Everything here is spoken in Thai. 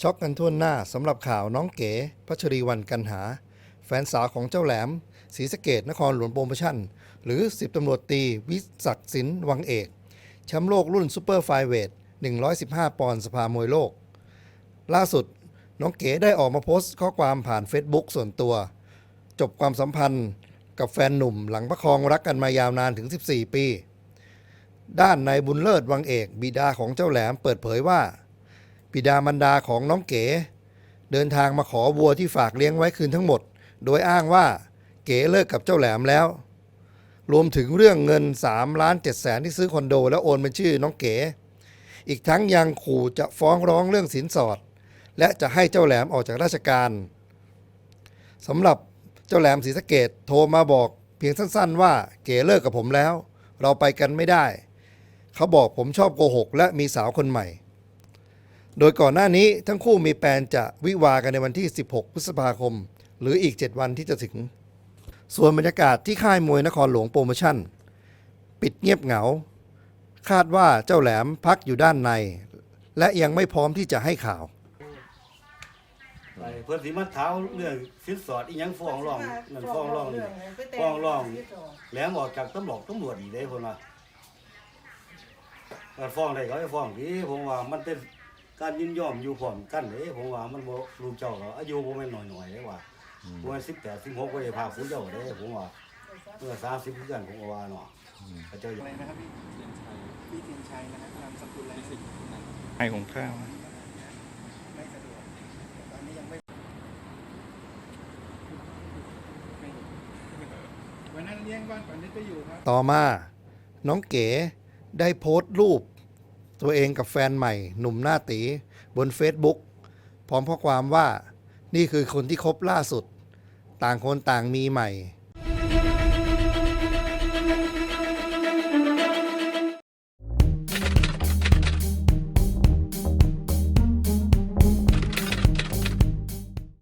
ช็อกกันทั่วหน้าสำหรับข่าวน้องเก๋พัชรีวันกันหา แฟนสาวของเจ้าแหลมศรีสะเกดนครหลวงโปรโมชั่น หรือ 10ตำรวจตีวิศักดิ์สินวังเอกแชมป์โลกรุ่นซูเปอร์ไฟเวท115 ปอนด์สภามวยโลก ล่าสุดน้องเก๋ได้ออกมาโพสต์ข้อความผ่าน Facebook ส่วนตัว จบความสัมพันธ์กับแฟนหนุ่มหลังประคองรักกันมายาวนานถึง 14 ปี ด้านนายบุญเลิศวังเอกบิดาของเจ้าแหลมเปิดเผยว่า บิดามารดาของน้องเก๋ เดินทางมาขอวัวที่ฝากเลี้ยงไว้คืนทั้งหมด โดยอ้างว่าเก๋เลิกกับเจ้าแหลมแล้ว รวมถึงเรื่องเงิน3ล้าน7แสนที่ซื้อคอนโด แล้วโอนเป็นชื่อน้องเก๋ อีกทั้งยังขู่จะฟ้องร้องเรื่องสินสอด และจะให้เจ้าแหลมออกจากราชการสำหรับเจ้าแหลมศรีสะเกดโทรมาบอกเพียงสั้นๆ ว่าเก๋เลิกกับผมแล้ว เราไปกันไม่ได้ เขาบอกผมชอบโกหกและมีสาวคนใหม่ โดยก่อนหน้านี้ทั้งคู่มีแปลนจะวิวากันในวันที่ 16 พฤษภาคม หรืออีก 7 วันที่จะถึง ส่วนบรรยากาศที่ค่ายมวยนครหลวงโปรโมชั่น ปิดเงียบเหงา คาดว่าเจ้าแหลมพักอยู่ด้านใน และยังไม่พร้อมที่จะให้ข่าว ไปเพิ่นสิมาเท้าเรื่องสินสอดอีหยังฟ้องร้องนั่นฟ้องร้องนี่ฟ้องร้องแหลมออกจากตำรวจตำรวจอีกเด้เพิ่นว่าการฟ้องได้ก็ให้ฟ้องดีผมว่ามันเป็น การยินยอมอยู่พร้อมกันเด้ผมว่ามันบ่ลูกเจ้าก็อายุบ่แม่นน้อยๆเด้ว่าบ่แม่น18 16ก็ได้พาผู้เจ้าเด้ผมว่าเมื่อ30คือกันผมก็ว่าเนาะเขาเจ้าอะไรนะครับพี่พี่เทียนชัยนะครับนามสกุลอะไรสิไอของข้าวไม่สะดวกตอนนี้ยังไม่ไม่วันนั้นเลี้ยงบ้านก่อนนี้ก็อยู่ครับ ต่อมา น้องเก๋ได้โพสต์รูป ตัวเองกับแฟนใหม่ หนุ่มหน้าตีบน Facebook พร้อมข้อความว่า นี่คือคนที่คบล่าสุด ต่างคนต่างมีใหม่